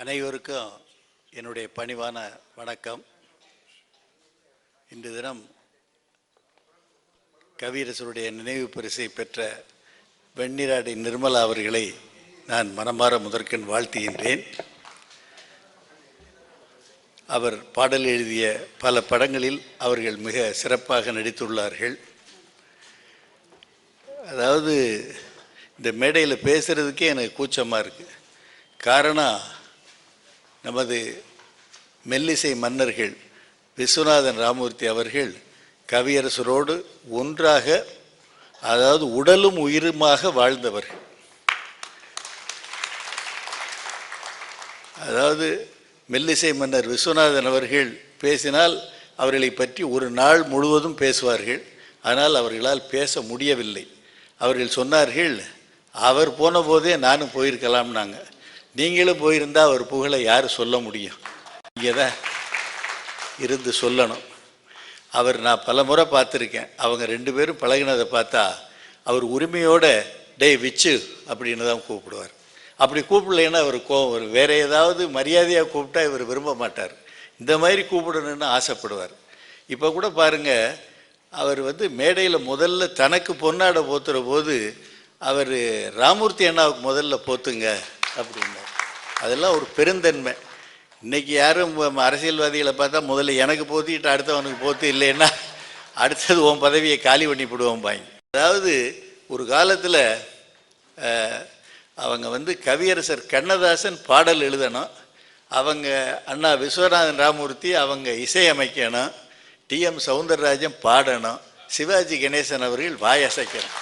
அனைவருக்கும் என்னுடைய பணிவான வணக்கம். இன்று தினம் கவியரசருடைய நினைவு பரிசை பெற்ற வெண்ணிராடி நிர்மலா அவர்களை நான் மனமாற முதற்கண் வாழ்த்துகின்றேன். அவர் பாடல் எழுதிய பல படங்களில் அவர்கள் மிக சிறப்பாக நடித்துள்ளார்கள். அதாவது இந்த மேடையில் பேசுகிறதுக்கே எனக்கு கூச்சமாக இருக்குது காரணம் நமது மெல்லிசை மன்னர்கள் விஸ்வநாதன் ராமூர்த்தி அவர்கள் கவியரசரோடு ஒன்றாக அதாவது உடலும் உயிருமாக வாழ்ந்தவர்கள். அதாவது மெல்லிசை மன்னர் விஸ்வநாதன் அவர்கள் பேசினால் அவர்களை பற்றி ஒரு நாள் முழுவதும் பேசுவார்கள். ஆனால் அவர்களால் பேச முடியவில்லை. அவர்கள் சொன்னார்கள் அவர் போன போதே நானும் போயிருக்கலாம்னாங்க. நீங்களும் போயிருந்தா அவர் புகழை யார் சொல்ல முடியும்? இங்கே தான் இருந்து சொல்லணும். அவர் நான் பல முறை பார்த்துருக்கேன். அவங்க ரெண்டு பேரும் பழகினதை பார்த்தா அவர் உரிமையோட டேய் விச்சு அப்படின்னு தான் கூப்பிடுவார். அப்படி கூப்பிடலைன்னா அவர் கோவம் வரும். வேற ஏதாவது மரியாதையாக கூப்பிட்டா இவர் விரும்ப மாட்டார். இந்த மாதிரி கூப்பிடணும்னு ஆசைப்படுவார். இப்போ கூட பாருங்க அவர் வந்து மேடையில் முதல்ல தனக்கு பொன்னாட போத்துற போது அவர் ராமூர்த்தி அண்ணாவுக்கு முதல்ல போத்துங்க. அப்படின்னார் அதெல்லாம் ஒரு பெருந்தன்மை. இன்னைக்கு யாரும் அரசியல்வாதிகளை பார்த்தா முதல்ல எனக்கு போத்திட்டு அடுத்தவனுக்கு போத்து இல்லைன்னா அடுத்தது உன் பதவியை காலி பண்ணி போடுவோம் பாங்க அதாவது ஒரு காலத்தில் அவங்க வந்து கவியரசர் கண்ணதாசன் பாடல் எழுதணும். அவங்க அண்ணா விஸ்வநாதன் ராமூர்த்தி அவங்க இசையமைக்கணும் டிஎம் சவுந்தரராஜன் பாடணும். சிவாஜி கணேசன் அவர்கள் வாயசைக்கணும்.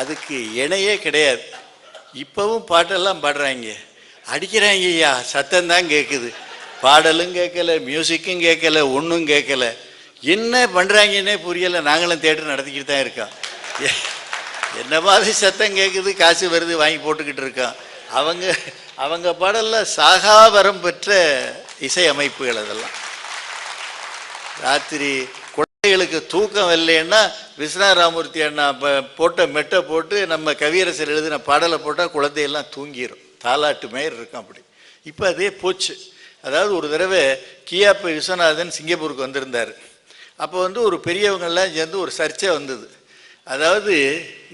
அதுக்கு இணையே கிடையாது. இப்போவும் பாட்டெல்லாம் பாடுறாங்க. அடிக்கிறாங்க ஐயா. சத்தம்தான் கேட்குது பாடலும் கேட்கல மியூசிக்கும் கேட்கல ஒன்றும் கேட்கல என்ன பண்ணுறாங்கன்னே புரியலை. நாங்களும் தேட்டர் நடத்திக்கிட்டு தான் இருக்கோம். என்ன மாதிரி சத்தம் கேட்குது காசு வருது வாங்கி போட்டுக்கிட்டு இருக்கோம். அவங்க அவங்க பாடலில் சாகாவரம் பெற்ற இசை அமைப்புகள் அதெல்லாம். ராத்திரி பிள்ளைகளுக்கு தூக்கம் இல்லைன்னா விஸ்வநாராமூர்த்தி அண்ணா போட்ட மெட்டை போட்டு நம்ம கவியரசர் எழுதின பாடலை போட்டால் குழந்தையெல்லாம் தூங்கிடும் தாலாட்டு மாரி இருக்கும் அப்படி. இப்போ அதே போச்சு. அதாவது ஒரு தடவை கியாப்ப விஸ்வநாதன் சிங்கப்பூருக்கு வந்திருந்தார். அப்போ வந்து ஒரு பெரியவங்கள்லாம் சேர்ந்து ஒரு சர்ச்சை வந்தது. அதாவது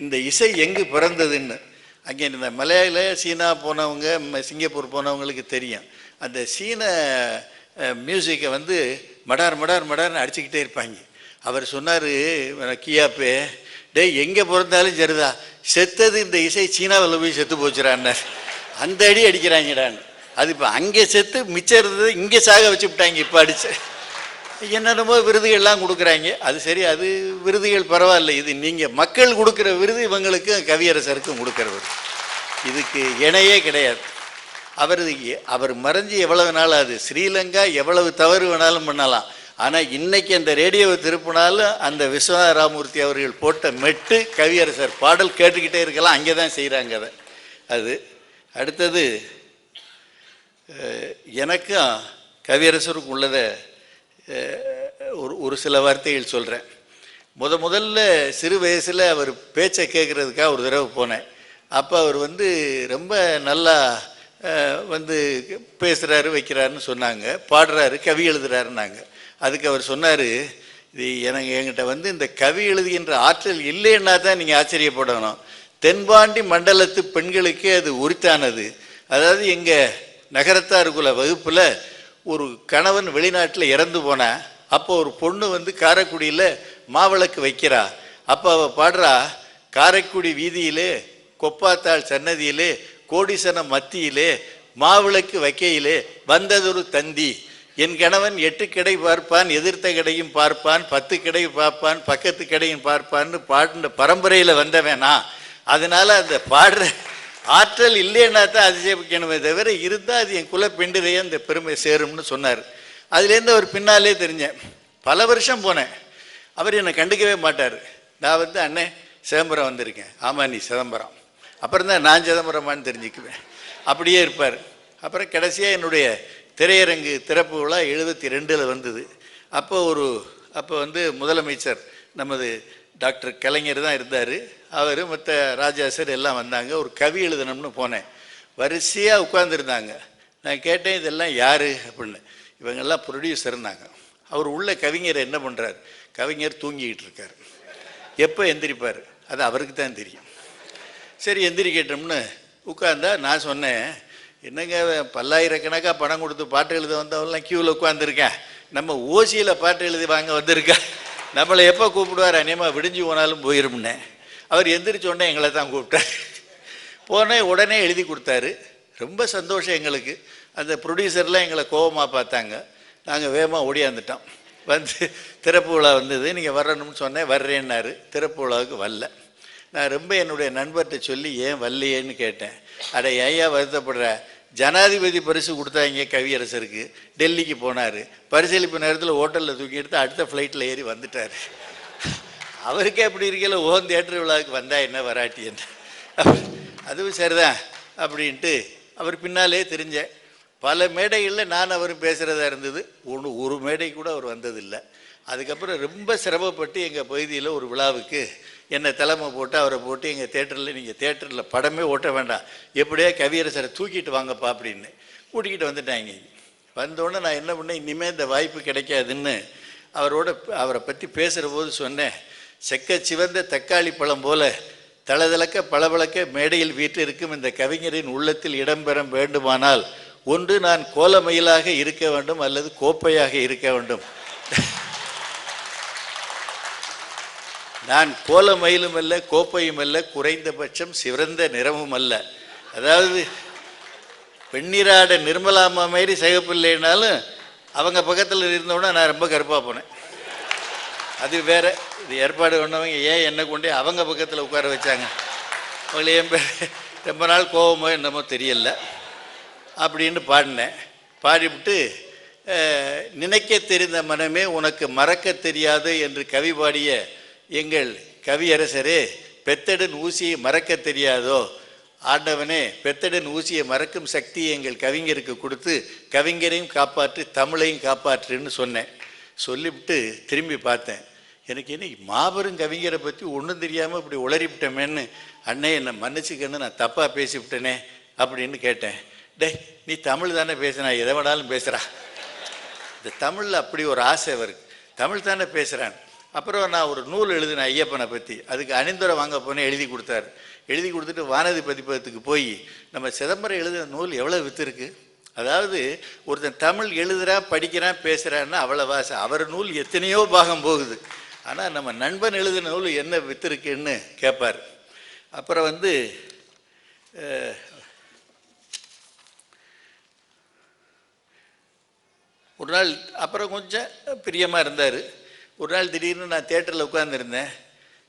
இந்த இசை எங்கு பிறந்ததுன்னு. அங்கே இந்த மலையாள சீனா போனவங்க சிங்கப்பூர் போனவங்களுக்கு தெரியும். அந்த சீன மியூசிக்கை வந்து மடார் மடார் மடார்னு அடிச்சுக்கிட்டே இருப்பாங்க. அவர் சொன்னார் கியாப்பே டேய் எங்கே பிறந்தாலும் சரிதா செத்தது இந்த இசை சீனாவில் போய் செத்து போச்சுறான்னார் அந்த அடி அடிக்கிறாங்கடான்னு. அது இப்போ அங்கே செத்து மிச்சம் இருந்தது இங்கே சாக வச்சு விட்டாங்க இப்போ அடிச்சு. என்னென்னமோ விருதுகள்லாம் கொடுக்குறாங்க. அது சரி அது விருதுகள் பரவாயில்ல. இது நீங்கள் மக்கள் கொடுக்குற விருது இவங்களுக்கும் கவியரசருக்கும் கொடுக்குற விருது இதுக்கு இணையே கிடையாது. அவர் அவர் மறைஞ்சு எவ்வளவு நாள் அது ஸ்ரீலங்கா எவ்வளவு தவறு வேணாலும் பண்ணலாம். ஆனால் இன்னைக்கு அந்த ரேடியோவை திருப்பினாலும் அந்த விஸ்வநாத ராமூர்த்தி அவர்கள் போட்ட மெட்டு கவியரசர் பாடல் கேட்டுக்கிட்டே இருக்கலாம் அங்கே தான் செய்கிறாங்க அதை. அது அடுத்தது எனக்கும் கவியரசருக்கும் உள்ளதை ஒரு ஒரு சில வார்த்தைகள் சொல்கிறேன் முத முதல்ல சிறு வயசில் அவர் பேச்சை கேட்குறதுக்காக ஒரு தடவை போனேன். அப்போ அவர் வந்து ரொம்ப நல்லா வந்து பேசுகிறாரு வைக்கிறாருன்னு சொன்னாங்க பாடுறாரு கவி எழுதுறாருன்னாங்க. அதுக்கு அவர் சொன்னார் இது எனக்கு என்கிட்ட வந்து இந்த கவி எழுதுகின்ற ஆற்றல் இல்லைன்னா தான் நீங்கள் ஆச்சரியப்படணும். தென்பாண்டி மண்டலத்து பெண்களுக்கே அது உரித்தானது. அதாவது எங்கள் நகரத்தாருக்குள்ள வகுப்பில் ஒரு கணவன் வெளிநாட்டில் இறந்து போனா அப்போ ஒரு பொண்ணு வந்து காரைக்குடியில் மாவிளக்கு வைக்கிறா. அப்போ அவள் பாடுறா காரைக்குடி வீதியிலே கொப்பாத்தாள் சன்னதியிலே கோடிசன மத்தியிலே மாவிளக்கு வைக்கையிலே வந்ததொரு தந்தி. என் கணவன் எட்டு கடை பார்ப்பான் எதிர்த்த கடையும் பார்ப்பான் பத்து கடை பார்ப்பான் பக்கத்து கடையும் பார்ப்பான்னு பாடின பரம்பரையில் வந்தவேனா. அதனால அந்த பாடுற ஆற்றல் இல்லைன்னா தான் அதிசயிக்கணுமே தவிர இருந்தால் அது என் குல பெண்டிரையே அந்த பெருமை சேரும்னு சொன்னார். அதுலேருந்து அவர் பின்னாலே தெரிஞ்சேன். பல வருஷம் போனேன். அவர் என்னை கண்டுக்கவே மாட்டார். நான் வந்து அண்ணே சிதம்பரம் வந்திருக்கேன். ஆமாம் நீ சிதம்பரம். அப்புறம் தான் நான் சிதம்பரமான்னு தெரிஞ்சுக்குவேன். அப்படியே இருப்பார். அப்புறம் கடைசியாக என்னுடைய திரையரங்கு திறப்பு விழா எழுபத்தி ரெண்டில் வந்தது. அப்போ ஒரு அப்போ வந்து முதலமைச்சர் நமது டாக்டர் கலைஞர் தான் இருந்தார். அவர் மற்ற ராஜா சார் எல்லாம் வந்தாங்க. ஒரு கவி எழுதணும்னு போனேன். வரிசையாக உட்காந்துருந்தாங்க நான் கேட்டேன் இதெல்லாம் யார்? அப்படின்னு. இவங்கெல்லாம் ப்ரொடியூசர்னாங்க அவர் உள்ள கவிஞர் என்ன பண்ணுறார் கவிஞர் தூங்கிக்கிட்டு இருக்கார். எப்போ எந்திரிப்பார்? அது அவருக்கு தான் தெரியும். சரி எந்திரிக்கட்டோம்னு உட்கார்ந்தா நான் சொன்னேன் என்னங்க பல்லாயிரக்கணக்காக பணம் கொடுத்து பாட்டு எழுத வந்தவெல்லாம் க்யூவில் உட்காந்துருக்கேன் நம்ம ஓசியில் பாட்டு எழுதி வாங்க வந்திருக்கேன் நம்மளை எப்போ கூப்பிடுவார்? அநேகமாக விடிஞ்சு போனாலும் போயிரும்னே. அவர் எந்திரிச்சோடனே எங்களை தான் கூப்பிட்டார். போனே உடனே எழுதி கொடுத்தாரு. ரொம்ப சந்தோஷம் எங்களுக்கு. அந்த ப்ரொடியூசர்லாம் எங்களை கோபமாக பார்த்தாங்க. நாங்கள் வேகமாக ஓடியாந்துட்டோம். வந்து திறப்பு விழா வந்தது. நீங்கள் வரணும்னு சொன்னேன். வர்றேன்னாரு. திறப்பு விழாவுக்கு வரல. நான் ரொம்ப என்னுடைய நண்பர்கிட்ட சொல்லி ஏன் வரலையேன்னு கேட்டேன். அட ஏயா வருத்தப்படுற. ஜனாதிபதி பரிசு கொடுத்தாங்க கவியரசருக்கு. டெல்லிக்கு போனார். பரிசளிப்பு நேரத்தில் ஹோட்டலில் தூக்கி எடுத்து அடுத்த ஃப்ளைட்டில் ஏறி வந்துட்டார். அவருக்கே அப்படி இருக்கையில் ஓன் தேட்டர் விழாவுக்கு வந்தா என்ன வராட்டி என்ன அதுவும் சரிதான் அப்படின்ட்டு அவர் பின்னாலே தெரிஞ்சேன் பல மேடைகளில் நான் அவர் பேசுகிறதா இருந்தது. ஒன்று ஒரு மேடை கூட அவர் வந்ததில்லை. அதுக்கப்புறம் ரொம்ப சிரமப்பட்டு எங்கள் பகுதியில் ஒரு விழாவுக்கு என்னை தலைமை போட்டு அவரை போட்டு எங்கள் தேட்டரில் நீங்கள் தேட்டரில் படமே ஓட்ட வேண்டாம். எப்படியோ கவியரசரை தூக்கிட்டு வாங்கப்பா அப்படின்னு கூட்டிக்கிட்டு வந்துட்டாங்க. வந்தோடனே நான் என்ன பண்ணேன் இனிமேல் இந்த வாய்ப்பு கிடைக்காதுன்னு அவரோட அவரை பற்றி பேசுகிற போது சொன்னேன். செக்க சிவந்த தக்காளி பழம் போல தளதளக்க பளபளக்க மேடையில் வீற்றிருக்கும் இந்த கவிஞரின் உள்ளத்தில் இடம்பெற வேண்டுமானால் ஒன்று நான் கோலமயிலாக இருக்க வேண்டும் அல்லது கோப்பையாக இருக்க வேண்டும். நான் கோலமயிலும் அல்ல கோப்பையும் அல்ல குறைந்தபட்சம் சிறந்த நிறமும் அல்ல அதாவது வெண்ணிராட நிர்மலாமா மாரி சிகப்பில்லைனாலும் அவங்க பக்கத்தில் இருந்தோன்னா நான் ரொம்ப கருப்பாக போனேன். அது வேற இது ஏற்பாடு பண்ணவங்க ஏன் என்னை கொண்டே அவங்க பக்கத்தில் உட்கார வச்சாங்க? அவங்கள என் பேர் ரொம்ப நாள் கோபமோ என்னமோ தெரியல. அப்படின்னு பாடினேன். பாடிவிட்டு நினைக்க தெரிந்த மனமே உனக்கு மறக்க தெரியாது என்று கவி பாடிய எங்கள் கவியரசரே பெத்தடன் ஊசியை மறக்க தெரியாதோ? ஆண்டவனே பெத்தடன் ஊசியை மறக்கும் சக்தியை எங்கள் கவிஞருக்கு கொடுத்து கவிஞரையும் காப்பாற்று தமிழையும் காப்பாற்றுன்னு சொன்னேன். சொல்லிவிட்டு திரும்பி பார்த்தேன். எனக்கு என்ன மாபெரும் கவிஞரை பற்றி ஒன்றும் தெரியாமல் இப்படி உளறிவிட்டமேன்னு அண்ணே என்னை மன்னிச்சுக்கன்னு நான் தப்பாக பேசிவிட்டேனே அப்படின்னு கேட்டேன். டேய் நீ தமிழ் தானே பேசுனா எதை வேணாலும் பேசுகிறா இந்த தமிழில் அப்படி ஒரு ஆசை அவருக்கு. தமிழ் தானே பேசுகிறான் அப்புறம் நான் ஒரு நூல் எழுதினேன் ஐயப்பனை பற்றி அதுக்கு அணிந்துரை வாங்க போனே எழுதி கொடுத்தாரு. எழுதி கொடுத்துட்டு வானதி பதிப்பகத்துக்கு போய் நம்ம சிதம்பரம் எழுதின நூல் எவ்வளோ விற்றுருக்கு அதாவது ஒருத்தன் தமிழ் எழுதுகிறான் படிக்கிறான் பேசுகிறான்னா அவ்வளோ ஆசை அவர் நூல் எத்தனையோ பாகம் போகுது. ஆனால் நம்ம நண்பன் எழுதின நூல் என்ன விற்றுருக்குன்னு கேட்பார் அப்புறம் வந்து ஒரு நாள் அப்புறம் கொஞ்சம் பிரியமாக இருந்தார். ஒரு நாள் திடீர்னு நான் தேட்டரில் உட்காந்துருந்தேன்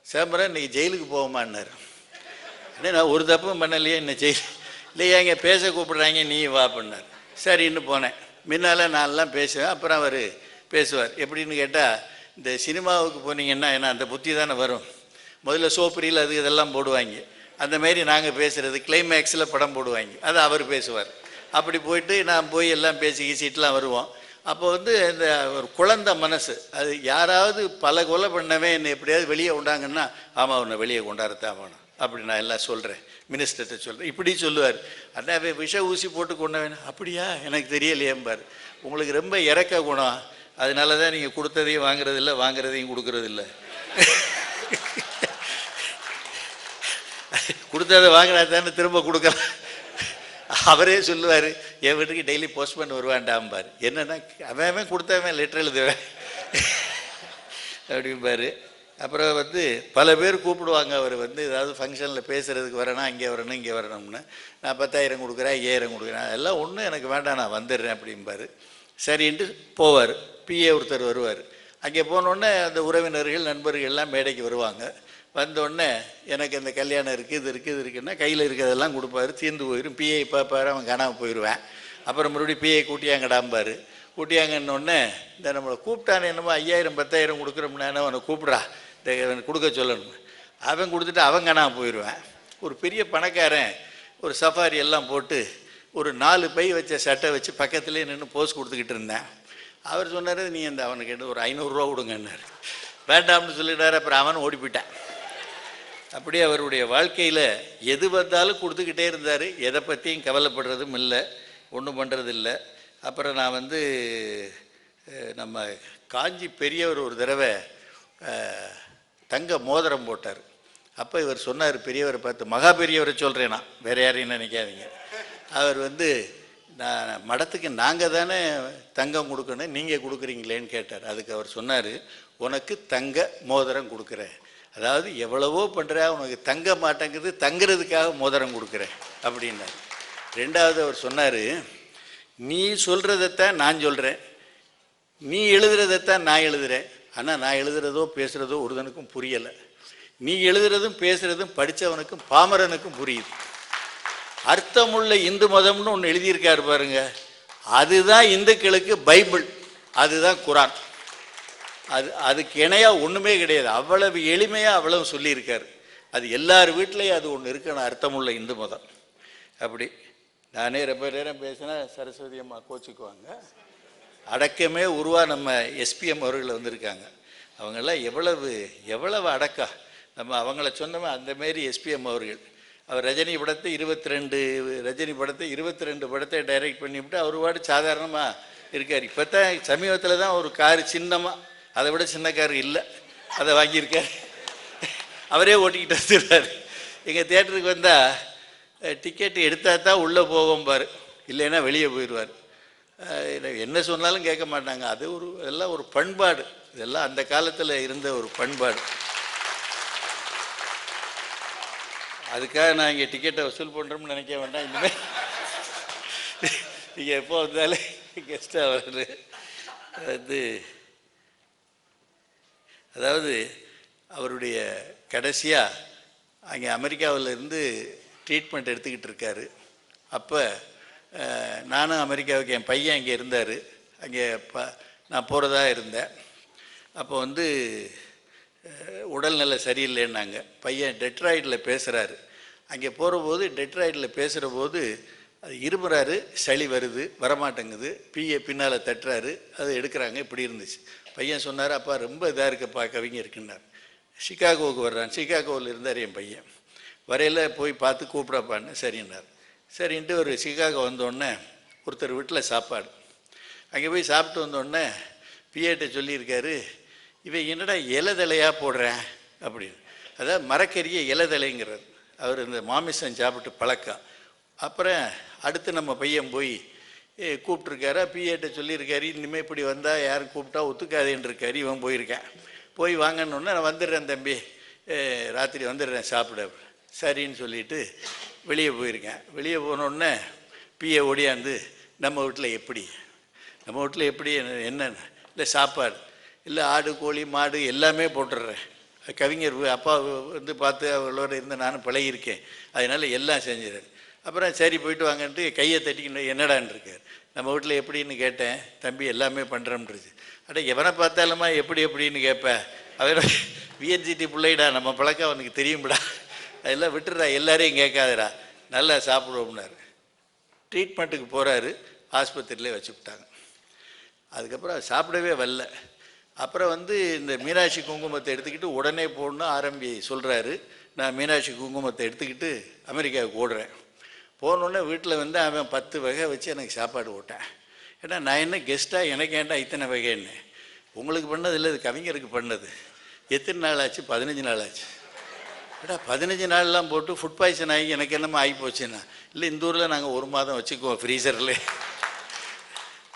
சிதம்பரம் இன்னைக்கு ஜெயிலுக்கு போவோமான்னாரு. அண்ணே நான் ஒரு தப்பும் பண்ணலையே என்ன ஜெயில் இல்லையா இங்கே பேச கூப்பிடுறாங்க நீ வா பண்ணார் சரின்னு போனேன். முன்னால் நான்லாம் பேசுவேன் அப்புறம் அவர் பேசுவார். எப்படின்னு கேட்டால் இந்த சினிமாவுக்கு போனீங்கன்னா ஏன்னா அந்த புத்தி தானே வரும். முதல்ல சோப்பரியில் அது இதெல்லாம் போடுவாங்க. அந்தமாரி நாங்கள் பேசுகிறது கிளைமேக்ஸில் படம் போடுவாங்க. அது அவர் பேசுவார். அப்படி போயிட்டு நான் போய் எல்லாம் பேசி கீசிட்டுலாம் வருவோம். அப்போ வந்து இந்த ஒரு குழந்தை மனசு அது யாராவது பல கொலை பண்ணவே என்னை எப்படியாவது வெளியே கொண்டாங்கன்னா ஆமாம் உன்னை வெளியே கொண்டாடத்தான் ஆகணும். அப்படி நான் எல்லாம் சொல்கிறேன் மினிஸ்டர்கிட்ட சொல்கிறேன் இப்படி சொல்லுவார். அண்ணா விஷ ஊசி போட்டு கொண்டவன் அப்படியா? எனக்கு தெரியலையேம்பார். உங்களுக்கு ரொம்ப இறக்க குணம். அதனால தான் நீங்கள் கொடுத்ததையும் வாங்குறதில்ல வாங்குறதையும் கொடுக்குறதில்ல. கொடுத்ததை வாங்கினா தானே திரும்ப கொடுக்கலாம். அவரே சொல்லுவார். என் வீட்டுக்கு டெய்லி போஸ்ட்மேன் வருவான்டாம்பார் என்னன்னா அவன் அவன் கொடுத்தவன் லெட்டர் எழுதுவேன். அப்படிம்பாரு அப்புறம் வந்து பல பேர் கூப்பிடுவாங்க. அவர் வந்து ஏதாவது ஃபங்க்ஷனில் பேசுகிறதுக்கு வரணும் அங்கே வரணும் இங்கே வரணும்னு. நான் பத்தாயிரம் கொடுக்குறேன் ஐயாயிரம் கொடுக்குறேன். அதெல்லாம் ஒன்றும் எனக்கு வேண்டாம் நான் வந்துடுறேன் அப்படிம்பாரு சரின்ட்டு போவார். பிஏ ஒருத்தர் வருவார். அங்கே போனோடனே அந்த உறவினர்கள் நண்பர்கள் எல்லாம் மேடைக்கு வருவாங்க. வந்தோடனே எனக்கு இந்த கல்யாணம் இருக்குது இது இருக்குது இது இருக்குன்னா கையில் இருக்கிறதெல்லாம் கொடுப்பாரு. தீர்ந்து போயிடும் பிஐ பார்ப்பாரு அவன் காணாமல் போயிடுவேன். அப்புறம் மறுபடியும் பிஐ கூட்டியாங்கடாம்பாரு. கூட்டியாங்கன்னொடனே இந்த நம்மளை கூப்பிட்டானே என்னமோ ஐயாயிரம் பத்தாயிரம் கொடுக்குறோம்னா அவனை கூப்பிட்றா. இந்த கொடுக்க சொல்லணும் அவன் கொடுத்துட்டு அவன் காணாமல் போயிடுவேன். ஒரு பெரிய பணக்காரன் ஒரு சஃபாரி எல்லாம் போட்டு ஒரு நாலு பை வச்ச சட்டை வச்சு பக்கத்துலேயே நின்று போஸ் கொடுத்துக்கிட்டு இருந்தேன். அவர் சொன்னார் நீ அந்த அவனுக்கு ஒரு ஐநூறுரூவா கொடுங்கன்னாரு. வேண்டாம்னு சொல்லிட்டாரு அப்புறம் அவன் ஓடி போயிட்டான். அப்படி அவருடைய வாழ்க்கையில் எது வந்தாலும் கொடுத்துக்கிட்டே இருந்தார். எதை பற்றியும் கவலைப்படுறதும் இல்லை ஒன்றும் பண்ணுறது இல்லை அப்புறம் நான் வந்து நம்ம காஞ்சி பெரியவர் ஒரு தடவை தங்க மோதிரம் போட்டார். அப்போ இவர் சொன்னார் பெரியவரை பார்த்து மகா பெரியவரை சொல்கிறேன் நான். வேறு யாரையும் நினைக்காதீங்க. அவர் வந்து நான் மடத்துக்கு நாங்கள் தானே தங்கம் கொடுக்கணும் நீங்கள் கொடுக்குறீங்களேன்னு கேட்டார். அதுக்கு அவர் சொன்னார் உனக்கு தங்க மோதிரம் கொடுக்குறேன். அதாவது எவ்வளவோ பண்ணுற உனக்கு தங்க மாட்டேங்குது தங்குறதுக்காக மோதிரம் கொடுக்குறேன் அப்படின்னாரு. ரெண்டாவது அவர் சொன்னார் நீ சொல்கிறதைத்தான் நான் சொல்கிறேன் நீ எழுதுறதைத்தான் நான் எழுதுகிறேன் ஆனால் நான் எழுதுறதோ பேசுகிறதோ ஒருதனுக்கும் புரியலை. நீ எழுதுறதும் பேசுகிறதும் படித்தவனுக்கும் பாமரனுக்கும் புரியுது. அர்த்தமுள்ள இந்து மதம்னு ஒன்று எழுதியிருக்காரு பாருங்க அதுதான் இந்துக்களுக்கு பைபிள் அதுதான் குரான். அது அதுக்கு இணையாக ஒன்றுமே கிடையாது. அவ்வளவு எளிமையாக அவ்வளவு சொல்லியிருக்காரு. அது எல்லார் வீட்லேயும் அது ஒன்று இருக்குன்னு அர்த்தமுள்ள இந்து மதம். அப்படி. நானே ரொம்ப நேரம் பேசினா சரஸ்வதி அம்மா கோச்சுக்குவாங்க. அடக்கமே உருவா நம்ம எஸ்பிஎம் அவர்கள் வந்திருக்காங்க. அவங்கெல்லாம் எவ்வளவு எவ்வளவு அடக்கா. நம்ம அவங்கள சொன்னோமே அந்த மாரி எஸ்பிஎம் அவர்கள். அவர் ரஜினி படத்தை இருபத்தி ரெண்டு ரஜினி படத்தை இருபத்தி ரெண்டு படத்தை டைரக்ட் பண்ணிவிட்டு அவர் பாடு சாதாரணமாக இருக்கார். இப்போ தான் சமீபத்தில் தான் ஒரு கார் சின்னமாக அதை விட சின்ன கார் இல்லை. அதை வாங்கியிருக்கார். அவரே ஓட்டிக்கிட்டு வந்துடுறாரு எங்கள் தேட்டருக்கு வந்தால் டிக்கெட் எடுத்தால் தான் உள்ளே போவோம் பாரு. இல்லைன்னா வெளியே போயிடுவார் என்ன சொன்னாலும் கேட்க மாட்டாங்க. அது ஒரு எல்லாம் ஒரு பண்பாடு. இதெல்லாம் அந்த காலத்தில் இருந்த ஒரு பண்பாடு. அதுக்காக நான் இங்கே டிக்கெட்டை வசூல் பண்ணுறோம்னு நினைக்க வேண்டாம். இனிமேல் நீங்கள் எப்போ வந்தாலே கெஸ்ட்டாக வர்றது. அது அதாவது அவருடைய கடைசியாக அங்கே அமெரிக்காவில் இருந்து ட்ரீட்மெண்ட் எடுத்துக்கிட்டு இருக்காரு. அப்போ நானும் அமெரிக்காவுக்கு என் பையன் அங்கே இருந்தார். அங்கே ப நான் போகிறதா இருந்தேன். அப்போ வந்து உடல்நிலை சரியில்லைன்னாங்க. பையன் டெட்ராய்டில் பேசுகிறாரு அங்கே போகிறபோது டெட்ராய்டில் பேசுகிற போது அது இருமுறாரு சளி வருது வரமாட்டேங்குது பிஏ பின்னால் தட்டுறாரு அதை எடுக்கிறாங்க இப்படி இருந்துச்சு. பையன் சொன்னார் அப்பா ரொம்ப இதாக இருக்குப்பா இருக்குன்னார். சிகாகோவுக்கு வர்றான். சிகாகோவில் இருந்தார் என் பையன். வரையில் போய் பார்த்து கூப்பிடப்பான்னு சரின்னார். சரின்ட்டு ஒரு சிகாகோ வந்தோடனே ஒருத்தர் வீட்டில் சாப்பாடு. அங்கே போய் சாப்பிட்டு வந்தோடனே பிஏட்ட சொல்லியிருக்காரு இவன் என்னடா இலதலையாக போடுறேன்? அப்படின்னு. அதாவது மரக்கறியை இலதலைங்கிறார். அவர் இந்த மாமிசம் சாப்பிட்டு பழக்கம். அப்புறம் அடுத்து நம்ம பையன் போய் கூப்பிட்ருக்காரு பிஏட்ட சொல்லியிருக்காரு. இனிமேல் இப்படி வந்தால் யாரும் கூப்பிட்டா ஒத்துக்காதேன்னு இருக்காரு இவன் போயிருக்கேன். போய் வாங்கணுன்னா நான் வந்துடுறேன் தம்பி. ராத்திரி வந்துடுறேன் சாப்பிட. சரின்னு சொல்லிட்டு வெளியே போயிருக்கேன். வெளியே போனோடனே பிஏ ஒடியாந்து நம்ம வீட்டில் எப்படி? நம்ம வீட்டில் எப்படி? என்ன- இல்லை சாப்பாடு. இல்லை ஆடு கோழி மாடு எல்லாமே போட்டுடுறேன். கவிஞர் அப்பா வந்து பார்த்து அவளோட இருந்து நானும் பழகியிருக்கேன். அதனால எல்லாம் செஞ்சிடறேன். அப்புறம் சரி போயிட்டு வாங்கன்ட்டு கையை தட்டிக்கணும் என்னடான்னு இருக்கார்? நம்ம வீட்டில் எப்படின்னு கேட்டேன். தம்பி எல்லாமே பண்ணுறோம்ன்றது அட எவனை பார்த்தாலுமா எப்படி எப்படின்னு கேட்பேன் அவர் விஎன்சிடி பிள்ளைடா. நம்ம பழக்கம் அவனுக்கு தெரியும்டா. அதெல்லாம் விட்டுறா. எல்லாரையும் கேட்காதடா. நல்லா சாப்பிடுவோம்னாரு ட்ரீட்மெண்ட்டுக்கு போகிறாரு ஆஸ்பத்திரியிலே வச்சுவிட்டாங்க அதுக்கப்புறம் சாப்பிடவே வரல. அப்புறம் வந்து இந்த மீனாட்சி குங்குமத்தை எடுத்துக்கிட்டு உடனே போடணும் ஆரம்பி சொல்கிறாரு நான் மீனாட்சி குங்குமத்தை எடுத்துக்கிட்டு அமெரிக்காவுக்கு ஓடுறேன். போனோடனே வீட்டில் வந்து அவன் பத்து வகை வச்சு எனக்கு சாப்பாடு போட்டேன். ஏன்னா நான் என்ன கெஸ்ட்டாக எனக்கு ஏன்டா இத்தனை வகைன்னு? உங்களுக்கு பண்ணது இல்லை இது கவிஞருக்கு பண்ணது. எத்தனை நாள் ஆச்சு? பதினஞ்சு நாள் ஆச்சு. ஏடா பதினஞ்சு நாள்லாம் போட்டு ஃபுட் பாய்சன் ஆகி எனக்கு என்னமோ ஆகி போச்சுன்னா? இல்லை இந்த ஊரில் நாங்கள் ஒரு மாதம் வச்சுக்குவோம் ஃப்ரீசரில்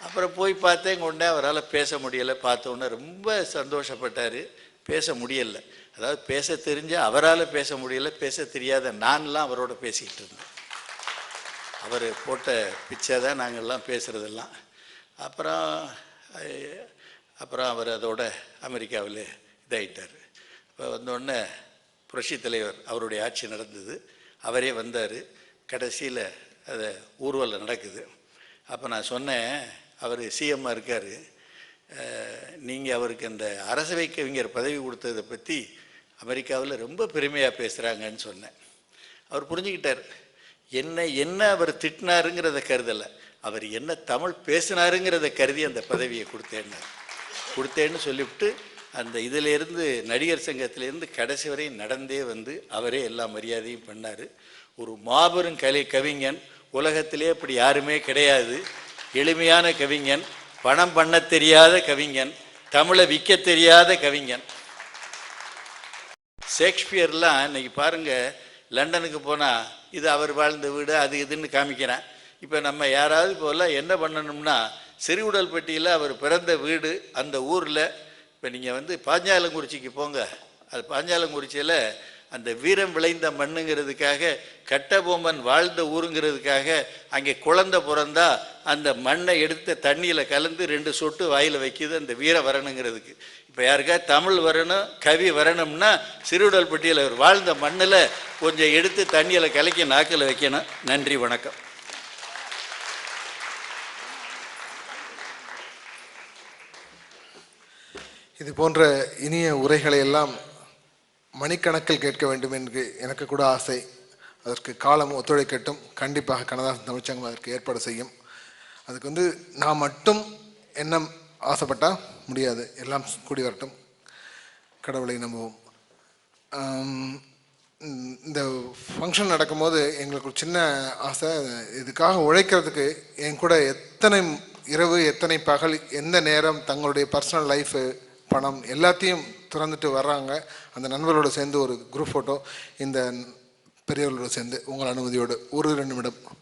அப்புறம் போய் பார்த்தேன் கொண்டே அவரால் பேச முடியலை. பார்த்தோன்னே ரொம்ப சந்தோஷப்பட்டார். பேச முடியல. அதாவது பேச தெரிஞ்ச அவரால் பேச முடியலை பேச தெரியாத நான்லாம் அவரோட பேசிக்கிட்டு இருந்தேன். அவர் போட்ட பிச்சை தான் நாங்கள்லாம் பேசுகிறதெல்லாம் அப்புறம் அப்புறம் அவர் அதோட அமெரிக்காவில் இதாயிட்டார். இப்போ வந்தோடனே புரட்சி தலைவர் அவருடைய ஆட்சி நடந்தது. அவரே வந்தார். கடைசியில் அதை ஊர்வலம் நடக்குது. அப்போ நான் சொன்னேன் அவர் சிஎம்மாக இருக்கார். நீங்கள் அவருக்கு அந்த அரசவை கவிஞர் பதவி கொடுத்ததை பற்றி அமெரிக்காவில் ரொம்ப பெருமையாக பேசுகிறாங்கன்னு சொன்னேன். அவர் புரிஞ்சுக்கிட்டார். என்ன என்ன அவர் திட்டினாருங்கிறத கருதலை. அவர் என்ன தமிழ் பேசினாருங்கிறத கருதி அந்த பதவியை கொடுத்தேன்னு கொடுத்தேன்னு சொல்லிவிட்டு அந்த இதிலேருந்து நடிகர் சங்கத்திலேருந்து கடைசி வரை நடந்தே வந்து அவரே எல்லா மரியாதையும் பண்ணார். ஒரு மாபெரும் கலை கவிஞன் உலகத்திலே அப்படி யாருமே கிடையாது. எளிமையான கவிஞன் பணம் பண்ண தெரியாத கவிஞன் தமிழை விற்க தெரியாத கவிஞன். ஷேக்ஸ்பியர்லாம் இன்னைக்கு பாருங்கள் லண்டனுக்கு போனால் இது அவர் வாழ்ந்த வீடு அது இதுன்னு காமிக்கிறேன். இப்போ நம்ம யாராவது போல என்ன பண்ணணும்னா சிறுவுடல்பட்டியில் அவர் பிறந்த வீடு அந்த ஊரில். இப்போ நீங்கள் வந்து பாஞ்சாலங்குறிச்சிக்கு போங்க. அது பாஞ்சாலங்குறிச்சியில் அந்த வீரம் விளைந்த மண்ணுங்கிறதுக்காக கட்டபொம்மன் வாழ்ந்த ஊருங்கிறதுக்காக அங்கே குழந்தை பிறந்தா அந்த மண்ணை எடுத்து தண்ணியில் கலந்து ரெண்டு சொட்டு வாயில் வைக்கிது அந்த வீர வரணுங்கிறதுக்கு இப்போ யாருக்கா தமிழ் வரணும் கவி வரணும்னா சிறுவிடல்பட்டியில் அவர் வாழ்ந்த மண்ணில் கொஞ்சம் எடுத்து தண்ணியில் கலக்கி நாக்கில் வைக்கணும். நன்றி வணக்கம். இது போன்ற இனிய உரைகளை எல்லாம் மணிக்கணக்கில் கேட்க வேண்டும் என்று எனக்கு கூட ஆசை. அதற்கு காலம் ஒத்துழைக்கட்டும். கண்டிப்பாக கனதாசன் தமிழ்ச்சங்கம் அதற்கு ஏற்பாடு செய்யும். அதுக்கு வந்து நான் மட்டும் என்ன ஆசைப்பட்டால் முடியாது. எல்லாம் கூடி வரட்டும். கடவுளை நம்புவோம். இந்த- ஃபங்க்ஷன் நடக்கும்போது எங்களுக்கு ஒரு சின்ன ஆசை. இதுக்காக உழைக்கிறதுக்கு என் கூட எத்தனை இரவு எத்தனை பகல் எந்த நேரம் தங்களுடைய பர்சனல் லைஃபு பணம் எல்லாத்தையும் திறந்துட்டு வர்றாங்க. அந்த நண்பர்களோட சேர்ந்து ஒரு குரூப் ஃபோட்டோ இந்த பெரியவர்களோட சேர்ந்து உங்கள் அனுமதியோடு ஒரு ரெண்டு நிமிடம்